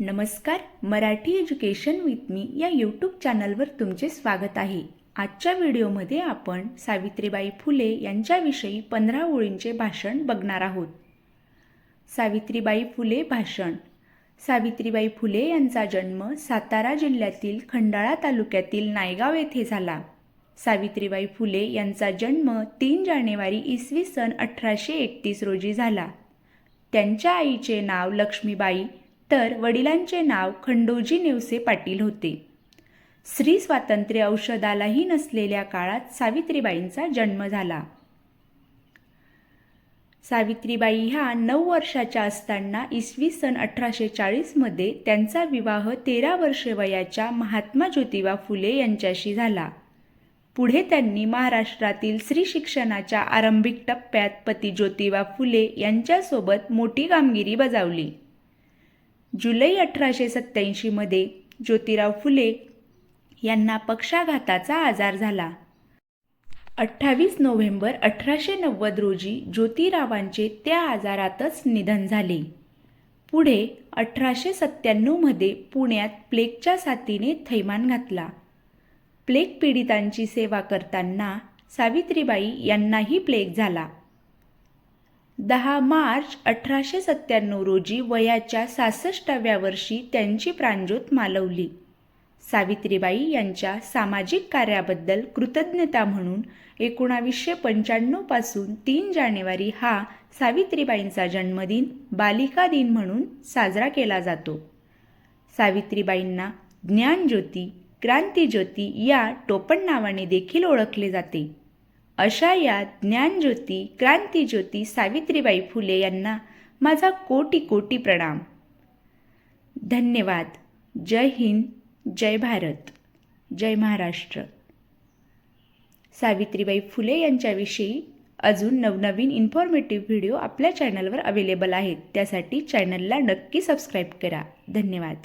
नमस्कार Marathi education with me या YouTube चॅनलवर तुमचे स्वागत आहे. आजच्या व्हिडिओमध्ये आपण सावित्रीबाई फुले यांच्याविषयी पंधरा ओळींचे भाषण बघणार आहोत. सावित्रीबाई फुले भाषण. सावित्रीबाई फुले यांचा जन्म सातारा जिल्ह्यातील खंडाळा तालुक्यातील नायगाव येथे झाला. सावित्रीबाई फुले यांचा जन्म तीन जानेवारी इसवी सन अठराशे एकतीस रोजी झाला. त्यांच्या आईचे नाव लक्ष्मीबाई तर वडिलांचे नाव खंडोजी नेवसे पाटील होते. स्त्री स्वातंत्र्य औषधालाही नसलेल्या काळात सावित्रीबाईंचा जन्म झाला. सावित्रीबाई ह्या नऊ वर्षाच्या असताना इसवी सन अठराशे चाळीसमध्ये त्यांचा विवाह तेरा वर्षे वयाच्या महात्मा ज्योतिबा फुले यांच्याशी झाला. पुढे त्यांनी महाराष्ट्रातील स्त्री शिक्षणाच्या आरंभिक टप्प्यात पती ज्योतिबा फुले यांच्यासोबत मोठी कामगिरी बजावली. जुलै अठराशे सत्त्याऐंशीमध्ये ज्योतिराव फुले यांना पक्षाघाताचा आजार झाला. अठ्ठावीस नोव्हेंबर अठराशे नव्वद रोजी ज्योतिरावांचे त्या आजारातच निधन झाले. पुढे अठराशे सत्त्याण्णवमध्ये पुण्यात प्लेगच्या साथीने थैमान घातला. प्लेग पीडितांची सेवा करताना सावित्रीबाई यांनाही प्लेग झाला. दहा मार्च अठराशे सत्त्याण्णव रोजी वयाच्या सासष्टाव्या वर्षी त्यांची प्राणज्योत मालवली. सावित्रीबाई यांच्या सामाजिक कार्याबद्दल कृतज्ञता म्हणून एकोणावीसशे पंच्याण्णवपासून तीन जानेवारी हा सावित्रीबाईंचा जन्मदिन बालिका दिन म्हणून साजरा केला जातो. सावित्रीबाईंना ज्ञानज्योती क्रांतीज्योती या टोपण नावाने देखील ओळखले जाते. अशा या ज्ञानज्योती क्रांतीज्योती सावित्रीबाई फुले यांना माझा कोटी कोटी प्रणाम. धन्यवाद. जय हिंद जय भारत जय महाराष्ट्र. सावित्रीबाई फुले यांच्याविषयी अजून नवनवीन इन्फॉर्मेटिव्ह व्हिडिओ आपल्या चॅनलवर अवेलेबल आहेत. त्यासाठी चॅनलला नक्की सबस्क्राईब करा. धन्यवाद.